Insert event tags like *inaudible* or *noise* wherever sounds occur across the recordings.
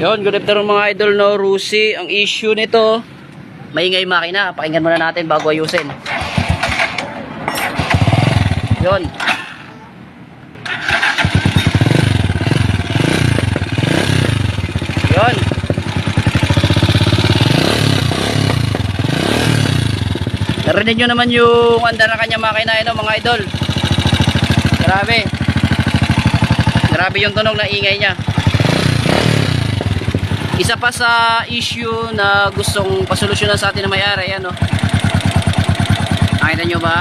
Yun, good afternoon mga idol no, Rusi. Ang issue nito, maingay makina. Pakinggan muna natin bago ayusin. Yun. Yun. Narinig nyo naman yung anda na kanya makina ino mga idol. Grabe. Grabe yung tunog ng ingay niya. Isa pa sa issue na gustong pasolusyonan sa atin na may-ari, yan o. Nakita nyo ba?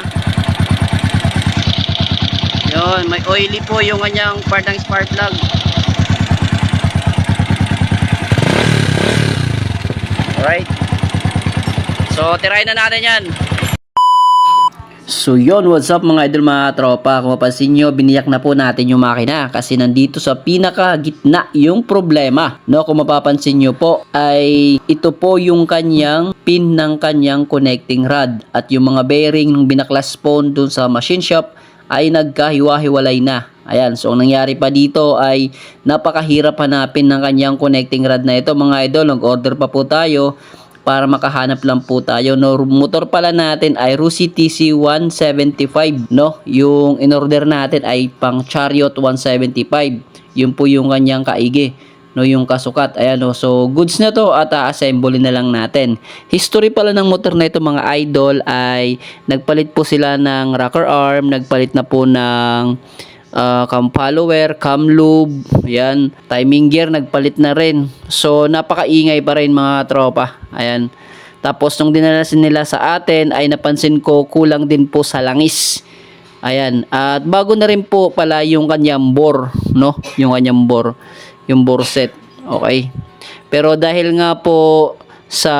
Yun, may oily po yung kanyang part ng spark plug. Alright. So, tirahin na natin yan. So yon what's up mga idol mga tropa? Kung mapansin nyo, biniyak na po natin yung makina Kasi nandito sa pinaka gitna yung problema. No, Kung mapapansin nyo po ay ito po yung kanyang pin ng kanyang connecting rod. At yung mga bearing ng binaklas phone dun sa machine shop ay nagkahiwa-hiwalay na. Ayan, so ang nangyari pa dito ay napakahirap hanapin ng kanyang connecting rod na ito mga idol. Nag-order pa po tayo para makahanap lang po tayo no? Motor pala natin ay Rusi TC 175 no? Yung in order natin ay pang Chariot 175 yun po yung kanyang kaigi no? Yung kasukat. Ayan no? So goods na to at assemble na lang natin. History pala ng motor na ito mga idol ay nagpalit po sila ng rocker arm nagpalit na po ng uh, cam follower, cam lube, ayan, timing gear nagpalit na rin. So napakaingay pa rin mga tropa. Ayan. Tapos nung dinala nila sa atin ay napansin ko kulang din po sa langis. Ayan. At bago na rin po pala yung kanyang bore, no? Yung kanyang bore, yung bore set. Okay. Pero dahil nga po sa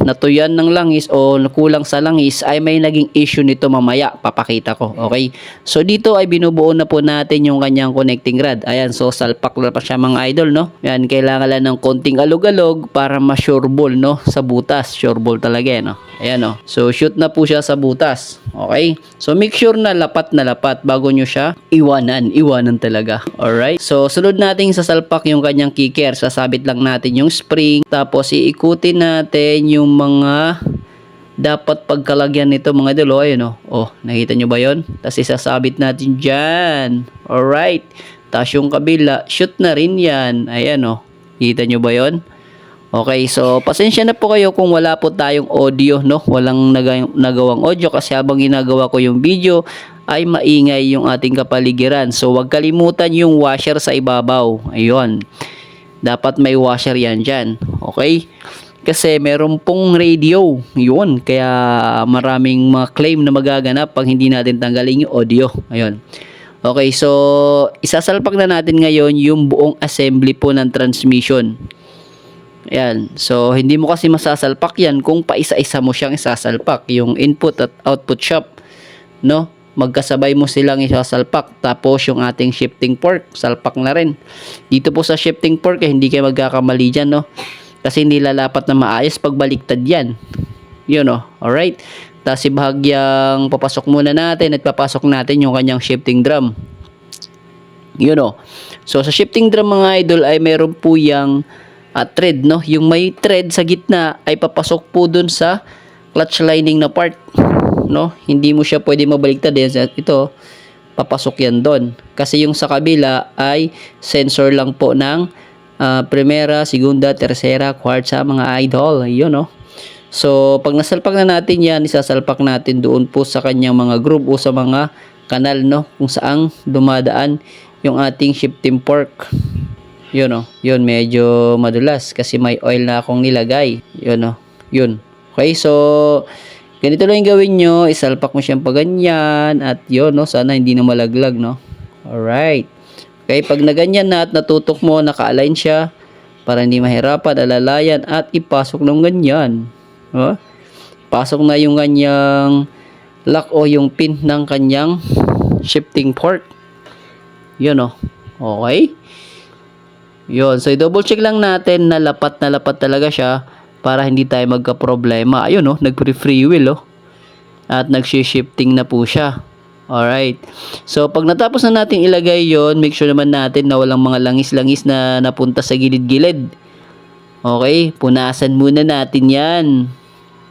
natuyan ng langis o kulang sa langis ay may naging issue nito mamaya. Papakita ko okay? So dito ay binubuo na po natin yung kanyang connecting rod. Ayan so salpak na pa siya mga idol no? Yan kailangan lang ng konting alog-alog para ma-sure ball no? Sa butas sure ball talaga eh, no ayan no so shoot na po siya sa butas okay so make sure na lapat na lapat bago nyo siya iwanan iwanan talaga alright so sunod natin sa salpak yung kanyang kicker sasabit lang natin yung spring tapos iikutin na natin yung mga dapat pagkalagyan nito mga idol. Oh, ayun oh. Oh, nakita nyo ba yon? Tapos isasabit natin dyan. Alright. Tapos yung kabila, shoot na rin yan. Ayan oh. Kita nyo ba yon? Okay, so pasensya na po kayo kung wala po tayong audio, no? Walang nag- nagawang audio kasi habang ginagawa ko yung video ay maingay yung ating kapaligiran. So wag kalimutan yung washer sa ibabaw. Ayun. Dapat may washer yan dyan. Okay? kasi meron pong radio yun kaya maraming mga claim na magaganap pag hindi natin tanggalin yung audio ayun okay so isasalpak na natin ngayon yung buong assembly po ng transmission Ayan. So, hindi mo kasi masasalpak yan kung paisa-isa mo siyang isasalpak. Yung input at output shop. No? Magkasabay mo silang isasalpak. Tapos, yung ating shifting fork, salpak na rin. Dito po sa shifting fork, eh, hindi kayo magkakamali dyan, no? Kasi hindi lalapat na maayos pag baliktad yan. Yun o. Alright. Tapos ibahagyang papasok muna natin at papasok natin yung kanyang shifting drum. Yun o. So sa shifting drum mga idol ay meron po yung uh, thread no. Yung may thread sa gitna ay papasok po dun sa clutch lining na part. No? Hindi mo siya pwede mabaliktad. Yan. Ito papasok yan doon. Kasi yung sa kabila ay sensor lang po ng uh, primera, segunda, tercera, kwarta mga idol. Ayun no. So, pag nasalpak na natin yan, isasalpak natin doon po sa kanyang mga group o sa mga kanal, no? Kung saan dumadaan yung ating shifting fork. Yun, no? Yun, medyo madulas kasi may oil na akong nilagay. Yun, no? Yun. Okay, so, ganito lang yung gawin nyo. Isalpak mo siyang paganyan. At yun, no? Sana hindi na malaglag, no? Alright. Okay, pag naganyan na at natutok mo, naka-align siya para hindi mahirapan, alalayan at ipasok ng ganyan. Oh, pasok na yung kanyang lock o yung pin ng kanyang shifting port. Yun oh. Okay? Yun. So, double check lang natin na lapat na lapat talaga siya para hindi tayo magka-problema. Ayun oh, nag-free wheel oh. At nag-shifting na po siya. Alright. So, pag natapos na natin ilagay yon make sure naman natin na walang mga langis-langis na napunta sa gilid-gilid. Okay, punasan muna natin yan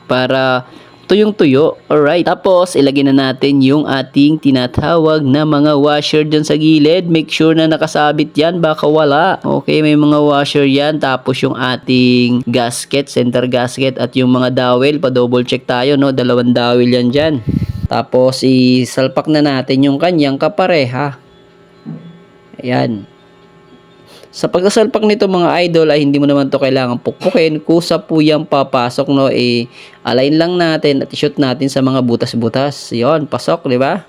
para tuyong tuyo. Alright. Tapos, ilagay na natin yung ating tinatawag na mga washer dyan sa gilid. Make sure na nakasabit yan. Baka wala. Okay, may mga washer yan. Tapos yung ating gasket, center gasket at yung mga dowel. Pa-double check tayo, no? Dalawang dowel yan dyan. Tapos, isalpak na natin yung kanyang kapareha. Ayan. Sa pagkasalpak nito mga idol ay hindi mo naman to kailangan pukpukin. Kusa po yung papasok no eh align lang natin at shoot natin sa mga butas-butas. 'Yon, pasok, 'di ba?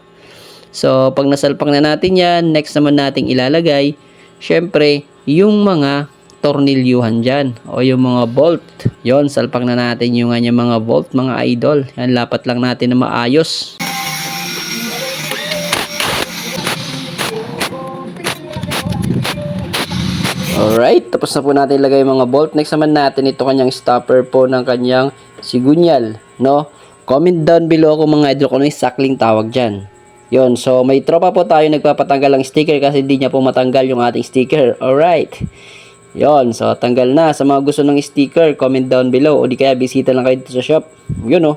So pag nasalpak na natin 'yan, next naman nating ilalagay syempre yung mga tornilyuhan dyan o yung mga bolt. Yon, salpak na natin yung kanyang mga bolt mga idol. Yan, lapat lang natin na maayos. Alright, tapos na po natin ilagay mga bolt. Next naman natin ito kanyang stopper po ng kanyang sigunyal, no? Comment down below kung mga idol kung ano sakling tawag dyan. Yon, so may tropa po tayo nagpapatanggal ng sticker kasi hindi niya po matanggal yung ating sticker. Alright. Yon, so tanggal na. Sa mga gusto ng sticker, comment down below o di kaya bisita lang kayo dito sa shop. Yun oh.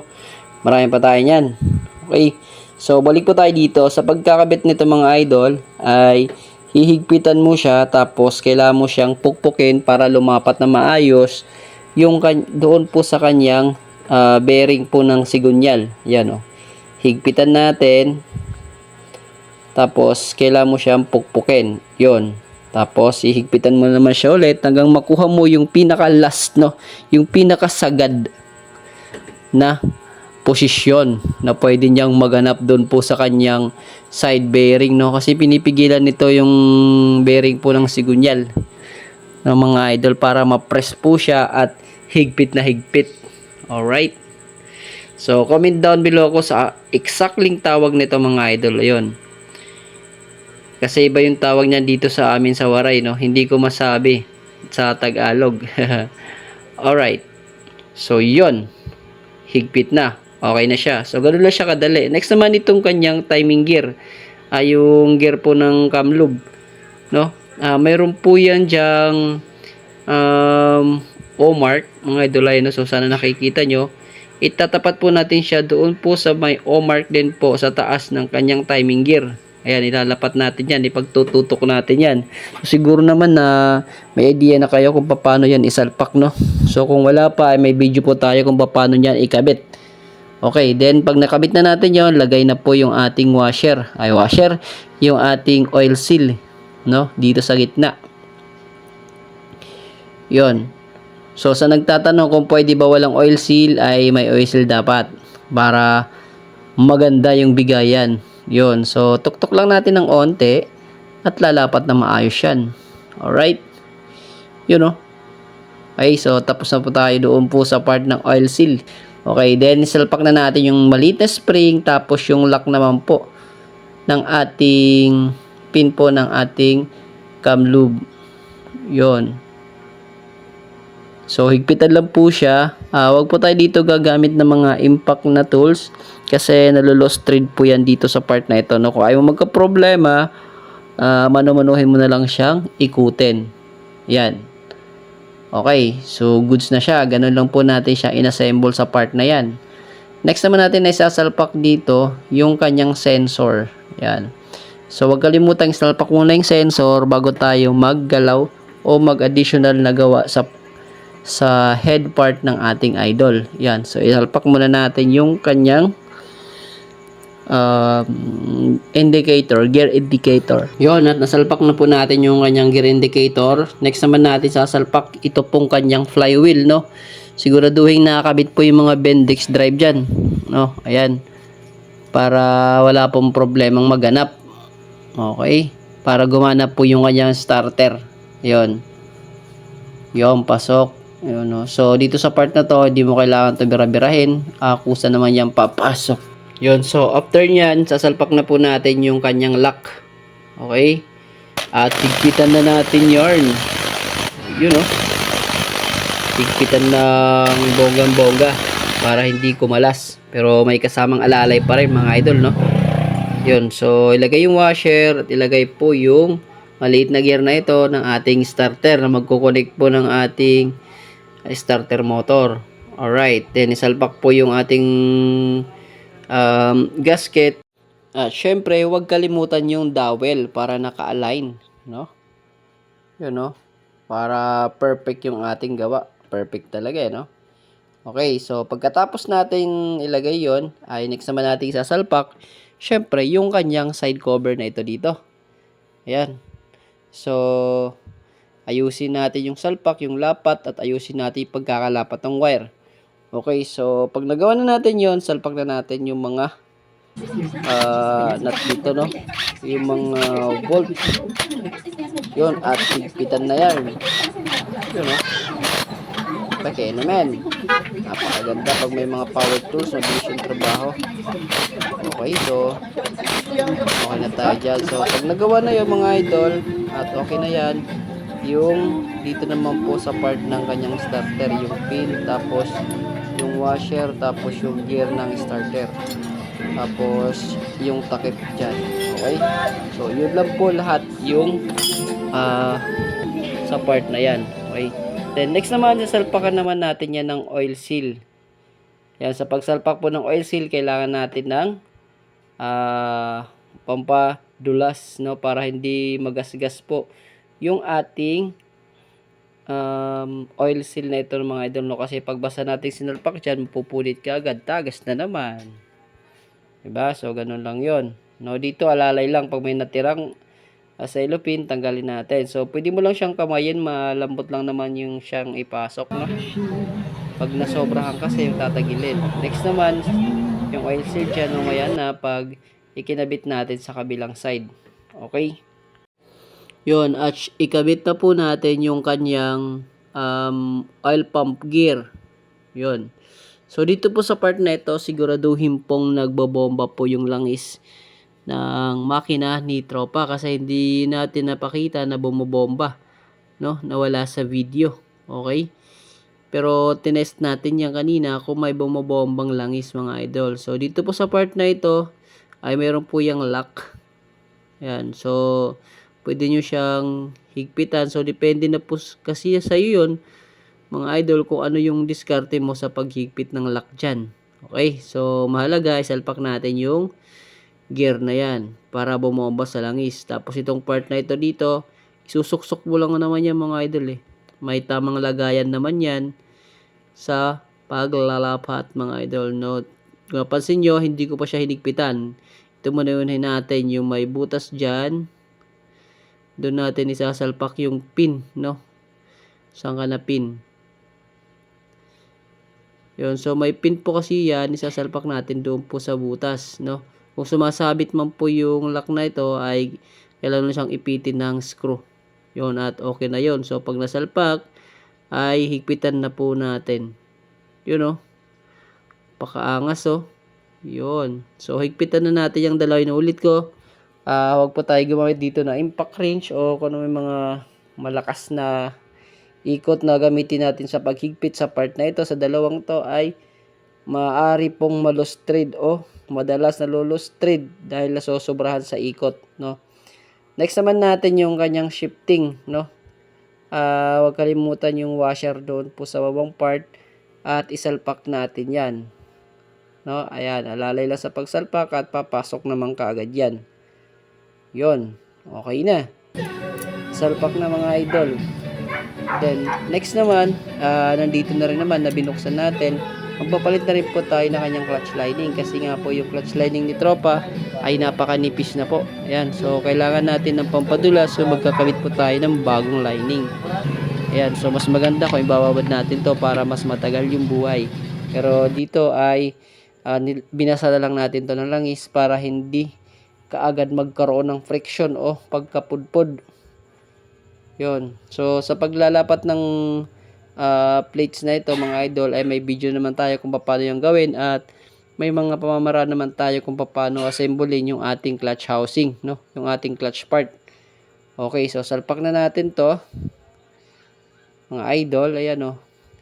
Marami pa tayo niyan. Okay. So balik po tayo dito. Sa pagkakabit nito mga idol ay hihigpitan mo siya tapos kailangan mo siyang pukpukin para lumapat na maayos yung doon po sa kanyang ah, bearing po ng sigunyal. Yan oh. Higpitan natin. Tapos kailangan mo siyang pukpukin. Yon. Tapos ihigpitan mo naman siya ulit hanggang makuha mo yung pinaka last no, yung pinaka sagad na posisyon na pwede niyang maganap doon po sa kanyang side bearing no? Kasi pinipigilan nito yung bearing po ng sigunyal ng mga idol para ma-press po siya at higpit na higpit. Alright so comment down below ko sa exactly tawag nito mga idol. Ayun. Kasi iba yung tawag niya dito sa amin sa Waray no? Hindi ko masabi sa Tagalog. *laughs* Alright so yon higpit na. Okay na siya. So, ganun lang siya kadali. Next naman itong kanyang timing gear. ay yung gear po ng camlube. No? Ah, mayroon po yan dyang um, O-mark. Mga idolay, no? So, sana nakikita nyo. Itatapat po natin siya doon po sa may O-mark din po sa taas ng kanyang timing gear. Ayan, ilalapat natin yan. Ipagtututok natin yan. So, siguro naman na may idea na kayo kung paano yan isalpak, no? So, kung wala pa, ay may video po tayo kung paano yan ikabit. Okay, then pag nakabit na natin yon lagay na po yung ating washer. Ay, washer. Yung ating oil seal, no? Dito sa gitna. Yon. So, sa nagtatanong kung pwede ba walang oil seal, ay may oil seal dapat. Para maganda yung bigayan. Yon. So, tuktok lang natin ng onte at lalapat na maayos yan. Alright? Yun, no? Okay, so tapos na po tayo doon po sa part ng oil seal. Okay, then isalpak na natin yung maliit spring tapos yung lock naman po ng ating pin po ng ating cam lube. Yon. So, higpitan lang po siya. Ah, wag po tayo dito gagamit ng mga impact na tools kasi nalulost thread po yan dito sa part na ito. No? Kung ayaw magka-problema, ah, mano-manuhin mo na lang siyang ikutin. Yan. Okay, so goods na siya. Ganun lang po natin siya inassemble sa part na yan. Next naman natin na isasalpak dito yung kanyang sensor. Yan. So wag kalimutang isalpak muna yung sensor bago tayo maggalaw o mag-additional na gawa sa sa head part ng ating idol. Yan. So isalpak muna natin yung kanyang um, indicator, gear indicator. Yon at nasalpak na po natin yung kanyang gear indicator. Next naman natin sasalpak ito pong kanyang flywheel, no? Siguraduhin nakakabit po yung mga Bendix drive dyan, no? Ayan. Para wala pong problemang maganap. Okay? Para gumanap po yung kanyang starter. Yon. Yon, pasok. Yun, no? So, dito sa part na to, hindi mo kailangan ito bira-birahin. Ah, kusa naman yan papasok. Yun, so after nyan, sasalpak na po natin yung kanyang lock. Okay? At higpitan na natin yarn. Yun oh. Higpitan ng bonggang-bongga para hindi kumalas. Pero may kasamang alalay pa rin mga idol, no? Yun, so ilagay yung washer at ilagay po yung maliit na gear na ito ng ating starter na magkoconnect po ng ating starter motor. Alright, then isalpak po yung ating um, gasket. At syempre, huwag kalimutan yung dowel para naka-align, no? Yun, no? Para perfect yung ating gawa. Perfect talaga, eh, no? Okay, so pagkatapos natin ilagay yon ay next naman natin isasalpak, syempre, yung kanyang side cover na ito dito. Ayan. So, ayusin natin yung salpak, yung lapat, at ayusin natin yung pagkakalapat ng wire. Okay, so pag nagawa na natin yon salpak na natin yung mga uh, nut dito, no? Yung mga bolt. Yun, at higpitan na yan. Yun, no? Okay naman. Napakaganda pag may mga power tools na bilis yung trabaho. Okay, so okay na tayo dyan. So, pag nagawa na yung mga idol, at okay na yan, yung dito naman po sa part ng kanyang starter, yung pin, tapos washer, tapos yung gear ng starter. Tapos, yung takip dyan. Okay? So, yun lang po lahat yung ah sa part na yan. Okay? Then, next naman, sasalpakan naman natin yan ng oil seal. Yan, sa pagsalpak po ng oil seal, kailangan natin ng ah pampadulas, no? Para hindi magasgas po yung ating um, oil seal na ito mga idol, no? Kasi pagbasa natin sinalpak dyan, pupulit ka agad, tagas na naman. Diba? So, ganun lang yon No, dito alalay lang pag may natirang uh, tanggalin natin. So, pwede mo lang siyang kamayin, malambot lang naman yung siyang ipasok, no? Pag nasobrahan kasi yung tatagilid. Next naman, yung oil seal dyan, mamaya na pag ikinabit natin sa kabilang side. Okay? Yun, at ikabit na po natin yung kanyang um, oil pump gear. Yun. So, dito po sa part na ito, siguraduhin pong nagbabomba po yung langis ng makina ni Tropa kasi hindi natin napakita na bumobomba. No? Nawala sa video. Okay? Pero tinest natin yan kanina kung may bumobombang langis mga idol. So, dito po sa part na ito, ay meron po yung lock. Yan. So, pwede nyo siyang higpitan. So, depende na po kasi sa iyo yun, mga idol, kung ano yung diskarte mo sa paghigpit ng lock dyan. Okay? So, mahalaga, isalpak natin yung gear na yan para bumomba sa langis. Tapos, itong part na ito dito, isusuksok mo lang naman yan mga idol eh. May tamang lagayan naman yan sa paglalapat mga idol. No? Kung napansin nyo, hindi ko pa siya hinigpitan. Ito muna yun natin yung may butas dyan. Doon natin isasalpak yung pin, no? Saan ka na pin? Yun, so may pin po kasi yan, isasalpak natin doon po sa butas, no? Kung sumasabit man po yung lock na ito, ay kailangan siyang ipitin ng screw. Yun, at okay na yun. So, pag nasalpak, ay higpitan na po natin. Yun, no? Pakaangas, oh. Yun. So, higpitan na natin yung dalawa na ulit ko. Ah, wag po tayo gumamit dito na impact range o kung ano may mga malakas na ikot na gamitin natin sa paghigpit sa part na ito. Sa dalawang to ay maaari pong malustrid o madalas nalulustrid dahil nasosobrahan sa ikot no? Next naman natin yung kanyang shifting no? Ah wag kalimutan yung washer doon po sa bawang part at isalpak natin yan no? Ayan alalay lang sa pagsalpak at papasok naman kaagad yan yon okay na salpak na mga idol Then, next naman, ah, nandito na rin naman na binuksan natin. Magpapalit na rin po tayo ng kanyang clutch lining kasi nga po yung clutch lining ni Tropa ay napakanipis na po. Ayan, so kailangan natin ng pampadulas so magkakabit po tayo ng bagong lining. Ayan, so mas maganda kung ibababad natin to para mas matagal yung buhay. Pero dito ay nil- binasa na lang natin to ng langis para hindi kaagad magkaroon ng friction o pagkapudpod. Yon. So sa paglalapat ng ah, plates na ito mga idol ay may video naman tayo kung paano yung gawin at may mga pamamaraan naman tayo kung paano assemblein yung ating clutch housing, no? Yung ating clutch part. Okay, so salpak na natin 'to. Mga idol, ayan oh.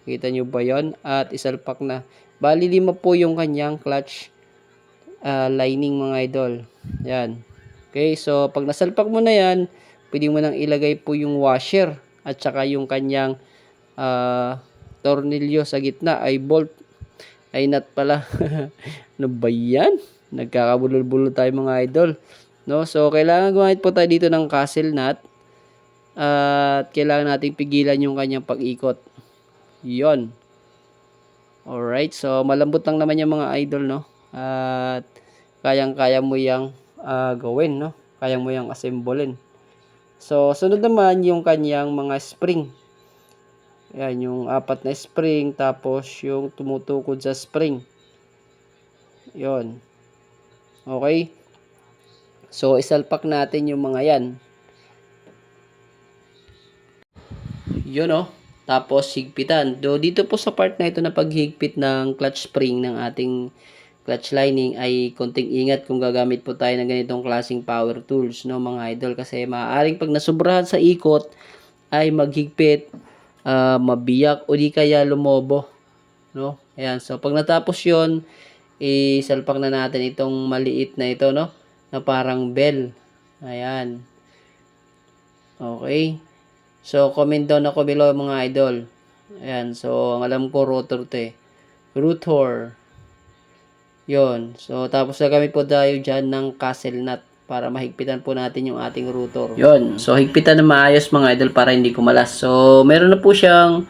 Kita nyo ba 'yon? At isalpak na. Bali lima po yung kanyang clutch ah, lining mga idol. Yan. Okay, so pag nasalpak mo na 'yan, pwede mo nang ilagay po yung washer at saka yung kanyang ah, tornilyo sa gitna ay bolt. Ay nut pala. *laughs* ano ba yan? Nagkakabulol-bulol tayo mga idol. No? So, kailangan gumamit po tayo dito ng castle nut. At kailangan nating pigilan yung kanyang pag-ikot. Yon. Alright, so malambot lang naman yung mga idol, no? At kayang-kaya mo yung ah, gawin, no? Kaya mo yung assemblein. So, sunod naman yung kanyang mga spring. Ayan, yung apat na spring, tapos yung tumutukod sa spring. Yon. Okay? So, isalpak natin yung mga yan. Yun, oh. Tapos, higpitan. Do, dito po sa part na ito na paghigpit ng clutch spring ng ating clutch lining ay konting ingat kung gagamit po tayo ng ganitong klaseng power tools, no, mga idol. Kasi maaaring pag nasubrahan sa ikot, ay maghigpit, ah, mabiyak, o di kaya lumobo. No? Ayan. So, pag natapos yon isalpak na natin itong maliit na ito, no? Na parang bell. Ayan. Okay. So, comment down ako below mga idol. Ayan. So, ang alam ko rotor to eh. Rotor. Yon. So, tapos gagamit po tayo dyan ng castle nut para mahigpitan po natin yung ating rotor. Yon. So, higpitan na maayos mga idol para hindi kumalas. So, meron na po siyang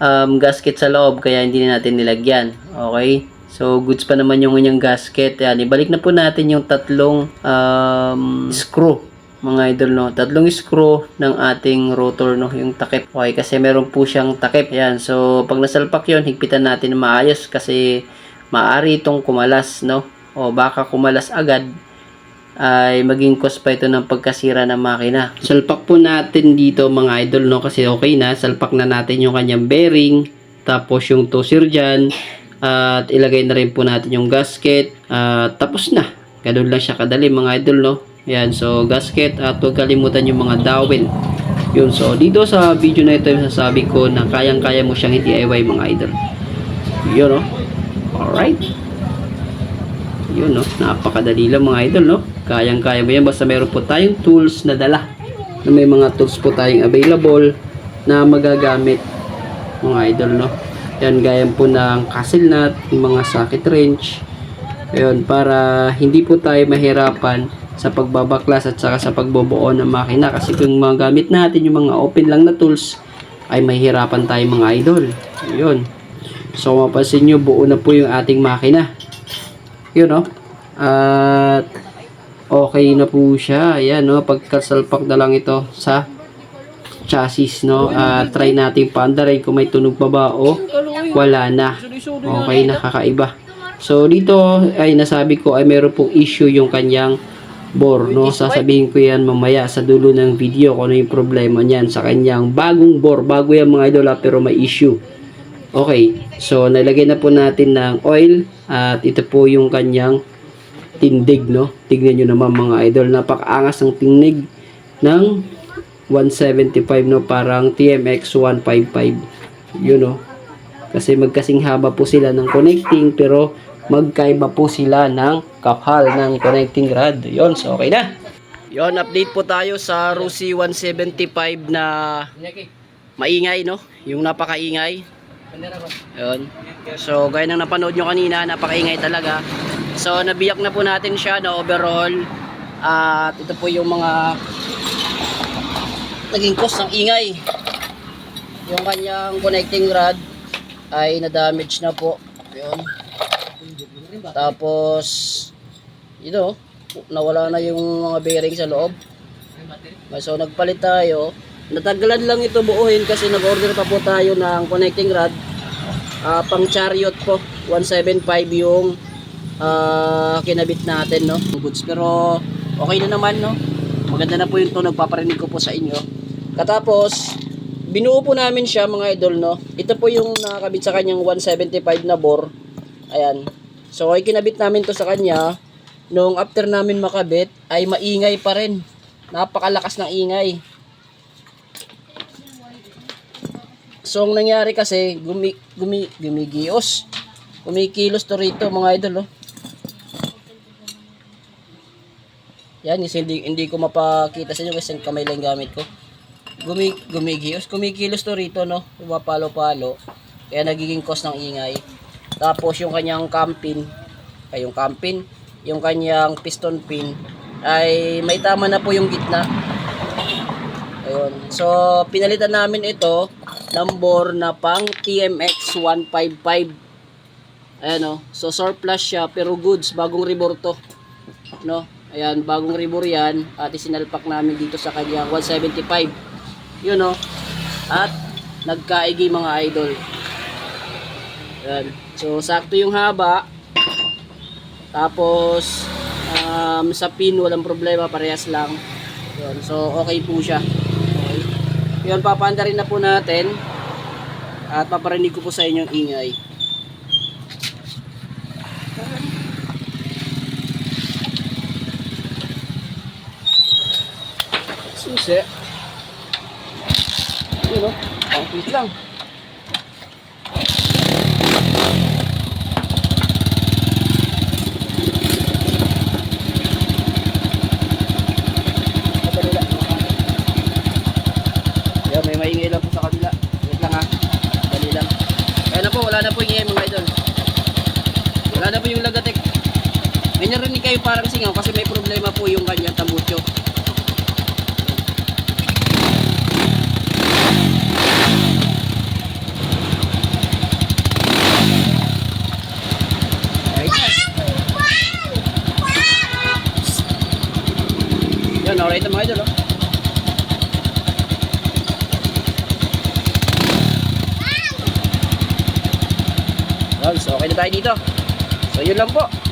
um, gasket sa loob kaya hindi na natin nilagyan. Okay? So, goods pa naman yung kanyang gasket. Yan, ibalik na po natin yung tatlong um, screw mga idol no tatlong screw ng ating rotor no yung takip okay kasi meron po siyang takip yan so pag nasalpak yon higpitan natin na maayos kasi maaari itong kumalas no o baka kumalas agad ay maging cause pa ito ng pagkasira ng makina. Salpak po natin dito mga idol no kasi okay na. Salpak na natin yung kanyang bearing tapos yung tosir dyan at ilagay na rin po natin yung gasket at tapos na. Ganun lang siya kadali mga idol no. Yan so gasket at huwag kalimutan yung mga dowel. Yun so dito sa video na ito yung sasabi ko na kayang-kaya mo siyang i-DIY mga idol. Yun no. Alright. Yun, no? Napakadali lang mga idol, no? Kayang-kaya mo yan. Basta meron po tayong tools na dala. Na may mga tools po tayong available na magagamit mga idol, no? Yan, gaya po ng castle nut, yung mga socket wrench. Ayun, para hindi po tayo mahirapan sa pagbabaklas at saka sa pagbobuo ng makina. Kasi kung magamit natin yung mga open lang na tools, ay mahirapan tayo mga idol. Ayun. So, mapansin nyo, buo na po yung ating makina. Yun no? At okay na po siya. Ayan no? Pagkasalpak na lang ito sa chassis no? At try natin paandarin kung may tunog pa ba o wala na. Okay nakakaiba. So dito ay nasabi ko ay meron pong issue yung kanyang bore no? Sasabihin ko yan mamaya sa dulo ng video kung ano yung problema niyan sa kanyang bagong bore. Bago yan mga idol ah, pero may issue Okay, so nalagay na po natin ng oil at ito po yung kanyang tindig, no? Tignan nyo naman mga idol, napakaangas ng tingnig ng 175, no? Parang TMX 155, yun, no? Kasi magkasing haba po sila ng connecting, pero magkaiba po sila ng kapal ng connecting rod. Yun, so okay na. Yun, update po tayo sa Rusi 175 na maingay, no? Yung napakaingay. Yun. So, gaya ng napanood nyo kanina, napakaingay talaga. So, nabiyak na po natin siya na overall. At ito po yung mga naging cause ng ingay. Yung kanyang connecting rod ay na-damage na po. Yun. Tapos, know, nawala na yung mga bearing sa loob. So, nagpalit tayo. Natagalan lang ito buuhin kasi nag-order pa po tayo ng connecting rod. Ah, pang chariot po. 175 yung ah, kinabit natin, no? Goods. Pero okay na naman, no? Maganda na po yung tunog. Paparinig ko po sa inyo. Katapos, binuo po namin siya mga idol, no? Ito po yung nakakabit sa kanyang 175 na bore. Ayan. So, ay kinabit namin to sa kanya. Nung after namin makabit, ay maingay pa rin. Napakalakas ng ingay. So, ang nangyari kasi, gumi, gumi, gumigios. Kumikilos to rito, mga idol, oh. Yan, hindi, hindi ko mapakita sa inyo kasi kamay lang gamit ko. Gumi, gumigios. Kumikilos to rito, no? Pumapalo-palo. Kaya nagiging cause ng ingay. Tapos yung kanyang camping, ay yung camping, yung kanyang piston pin ay may tama na po yung gitna. Ayun. So, pinalitan namin ito bore na pang TMX 155. Ayan o. So, surplus siya pero goods. Bagong rebore to. No? Ayan, bagong rebore yan. At isinalpak namin dito sa kanya 175. Yun o. At nagkaigi mga idol. Ayan. So, sakto yung haba. Tapos, um, sa pin, walang problema. Parehas lang. Yun. So, okay po siya. Yun, papanda rin na po natin. At paparinig ko po sa inyo yung ingay. Susi. Yun o. Pang lang. Madali lang. Yan, may maingay lang po sa kabila. Wait lang ha. Dali lang. Kaya na po, wala na po yung ingay mga idol. Wala na po yung lagatek. May narinig kayo parang singaw kasi may problema po yung kanyang. Alright. Yan, alright mga idol. Oh. So okay na tayo dito. So yun lang po.